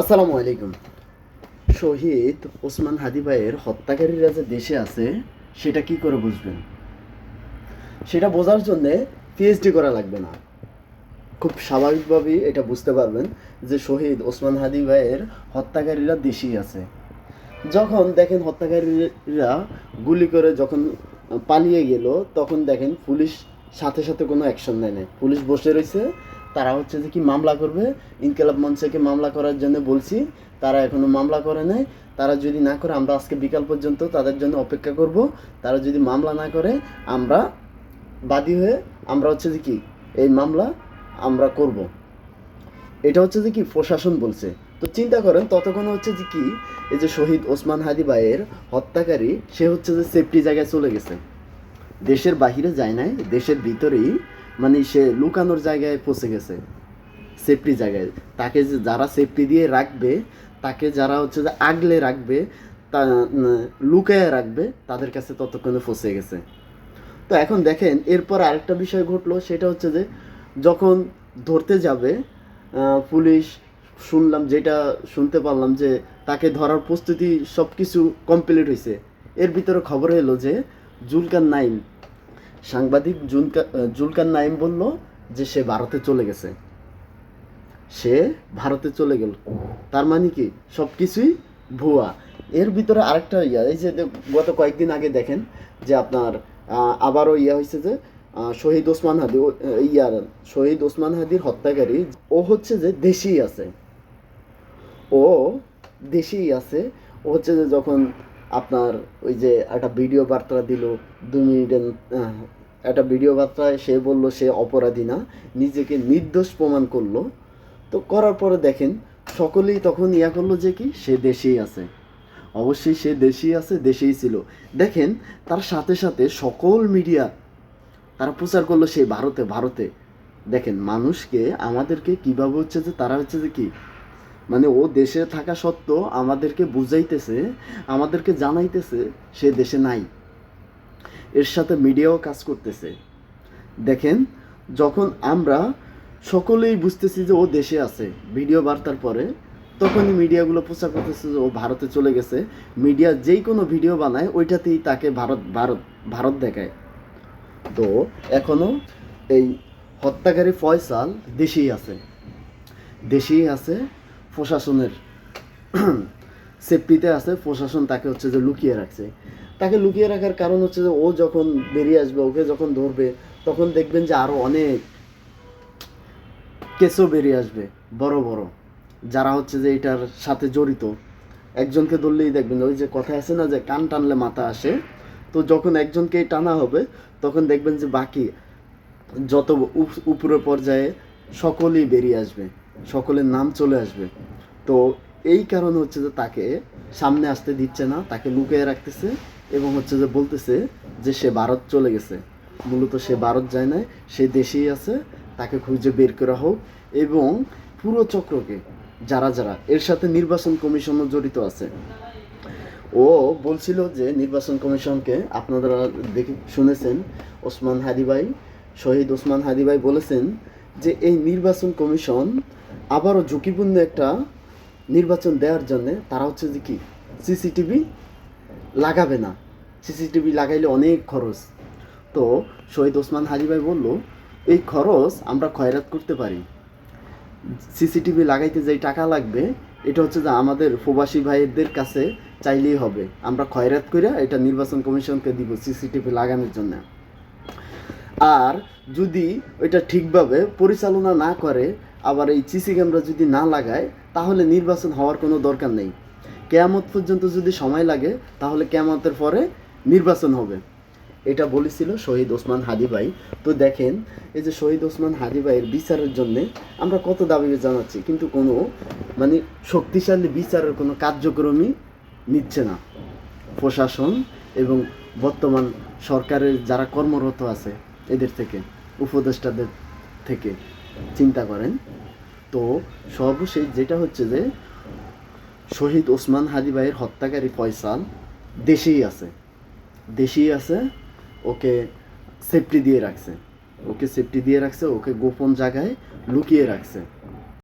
আসসালামু আলাইকুম। শহীদ ওসমান হাদি ভাইয়ের হত্যাকারীরা যে দেশে আছে, সেটা কি করে বুঝবেন? সেটা বোঝার জন্যে পিএইচডি করা লাগবে না। খুব স্বাভাবিকভাবেই এটা বুঝতে পারবেন যে শহীদ ওসমান হাদি ভাইয়ের হত্যাকারীরা দেশেই আছে। যখন দেখেন হত্যাকারীরা গুলি করে যখন পালিয়ে গেল, তখন দেখেন পুলিশ সাথে সাথে কোনো অ্যাকশন নেয় না পুলিশ বসে রয়েছে তারা হচ্ছে যে কি মামলা করবে, ইনকেলাব মঞ্চকে মামলা করার জন্য বলছি, তারা এখনও মামলা করে নাই। তারা যদি না করে, আমরা আজকে বিকাল পর্যন্ত তাদের জন্য অপেক্ষা করব। তারা যদি মামলা না করে, আমরা বাদী হয়ে আমরা হচ্ছে যে কি, এই মামলা আমরা করব। এটা হচ্ছে যে কি, প্রশাসন বলছে। তো চিন্তা করেন, ততক্ষণ হচ্ছে যে কি, এই যে শহীদ ওসমান হাদি ভাইয়ের হত্যাকারী, সে হচ্ছে যে সেফটি জায়গায় চলে গেছে। দেশের বাহিরে যায় নাই, দেশের ভিতরেই মানে সে লুকানোর জায়গায় পৌঁছে গেছে সেফটি জায়গায়। তাকে যে যারা সেফটি দিয়ে রাখবে, তাকে যারা হচ্ছে যে আগলে রাখবে, তা লুকায় রাখবে, তাদের কাছে ততক্ষণে ফসে গেছে। তো এখন দেখেন, এরপর আরেকটা বিষয় ঘটলো, সেটা হচ্ছে যে যখন ধরতে যাবে পুলিশ, শুনলাম যেটা, শুনতে পারলাম যে তাকে ধরার প্রস্তুতি সব কিছু কমপ্লিট হয়েছে এর ভিতরে খবর এলো যে জুলকার নাইম সাংবাদিক জুলকা আহ, জুলকার নাইম বলল যে সে ভারতে চলে গেছে। সে ভারতে চলে গেল। তার মানে কি? সব কিছুই ভুয়া। এর ভিতরে আরেকটা ইয়া এই যে গত কয়েকদিন আগে দেখেন যে আপনার আবারও ইয়া হয়েছে যে শহীদ ওসমান হাদি ইয়ার শহীদ ওসমান হাদির হত্যাকারী ও হচ্ছে যে দেশেই আছে। ও দেশেই আছে। ও হচ্ছে যে যখন আপনার ওই যে একটা ভিডিও বার্তা দিল, দু মিনিটের একটা ভিডিও বার্তায় সে বলল সে অপরাধী না, নিজেকে নির্দোষ প্রমাণ করল। তো করার পরে দেখেন, সকলেই তখন ইয়া করল যে কি, সে দেশেই আছে। অবশ্যই সে দেশেই আছে, দেশেই ছিল। দেখেন, তার সাথে সাথে সকল মিডিয়া তারা প্রচার করল সে ভারতে ভারতে। দেখেন, মানুষকে আমাদেরকে কীভাবে হচ্ছে যে, তারা হচ্ছে যে কি মানে ও দেশে থাকা সত্ত্বেও আমাদেরকে বুঝাইতেছে, আমাদেরকে জানাইতেছে সে দেশে নাই। এর সাথে মিডিয়াও কাজ করতেছে। দেখেন, যখন আমরা সকলেই বুঝতেছি যে ও দেশে আছে, ভিডিও বার্তার পরে, তখনই মিডিয়াগুলো প্রচার করতেছে যে ও ভারতে চলে গেছে। মিডিয়া যেই কোনো ভিডিও বানায়, ওইটাতেই তাকে ভারত ভারত ভারত দেখায়। তো এখনও এই হত্যাকারী ফয়সাল দেশেই আছে। দেশেই আছে প্রশাসনের সেফটিতে আছে, প্রশাসন তাকে হচ্ছে যে লুকিয়ে রাখছে। তাকে লুকিয়ে রাখার কারণ হচ্ছে যে ও যখন বেরিয়ে আসবে, ওকে যখন ধরবে, তখন দেখবেন যে আরও অনেক কেসও বেরিয়ে আসবে, বড় বড়। যারা হচ্ছে যে এটার সাথে জড়িত। একজনকে ধরলেই দেখবেন ওই যে কথা আছে না যে কান টানলে মাথা আসে। তো যখন একজনকেই টানা হবে, তখন দেখবেন যে বাকি যত উপ- উপরের পর্যায়ে সকলেই বেরিয়ে আসবে। সকলের নাম চলে আসবে। তো এই কারণে হচ্ছে যে তাকে সামনে আসতে দিচ্ছে না, তাকে লুকিয়ে রাখতেছে এবং হচ্ছে যে বলতেছে যে সে ভারত চলে গেছে। মূলত সে ভারত যায় না সে দেশেই আছে, তাকে খুঁজে বের করা হোক এবং পুরো চক্রকে যারা যারা এর সাথে নির্বাচন কমিশনও জড়িত আছে। ও বলছিল যে নির্বাচন কমিশনকে আপনারা দেখে শুনেছেন, ওসমান হাদি ভাই, শহীদ ওসমান হাদি ভাই বলেছেন যে এই নির্বাচন কমিশন আবারও ঝুঁকিপূর্ণ একটা নির্বাচন দেওয়ার জন্য তারা হচ্ছে যে কি, সিসিটিভি লাগাবে না। সিসিটিভি লাগাইলে অনেক খরচ। তো শহীদ ওসমান হাজি ভাই বলল, এই খরচ আমরা খয়রাত করতে পারি। সিসিটিভি লাগাইতে যেই টাকা লাগবে, এটা হচ্ছে যে আমাদের প্রবাসী ভাইদের কাছে চাইলেই হবে। আমরা খয়রাত করে এটা নির্বাচন কমিশনকে দিব সিসিটিভি লাগানোর জন্য। আর যদি ওইটা ঠিকভাবে পরিচালনা না করে আবার এই সিসি ক্যামেরা যদি না লাগায়, তাহলে নির্বাচন হওয়ার কোনো দরকার নেই। কেয়ামত পর্যন্ত যদি সময় লাগে, তাহলে কেয়ামতের পরে নির্বাচন হবে। এটা বলেছিল শহীদ ওসমান হাদি ভাই। তো দেখেন, এই যে শহীদ ওসমান হাদি ভাইয়ের বিচারের জন্য আমরা কত দাবি জানাচ্ছি, কিন্তু কোনো মানে শক্তিশালী বিচারের কোনো কার্যক্রমই নিচ্ছে না। প্রশাসন এবং বর্তমান সরকারের যারা কর্মরত আছে, এদের থেকে, উপদেষ্টাদের থেকে। চিন্তা করেন। তো সর্বশেষ যেটা হচ্ছে যে, শহীদ ওসমান হাদি ভাইয়ের হত্যাকারী ফয়সাল দেশেই আছে। দেশেই আছে, ওকে সেফটি দিয়ে রাখছে। ওকে সেফটি দিয়ে রাখছে, ওকে গোপন জায়গায় লুকিয়ে রাখছে।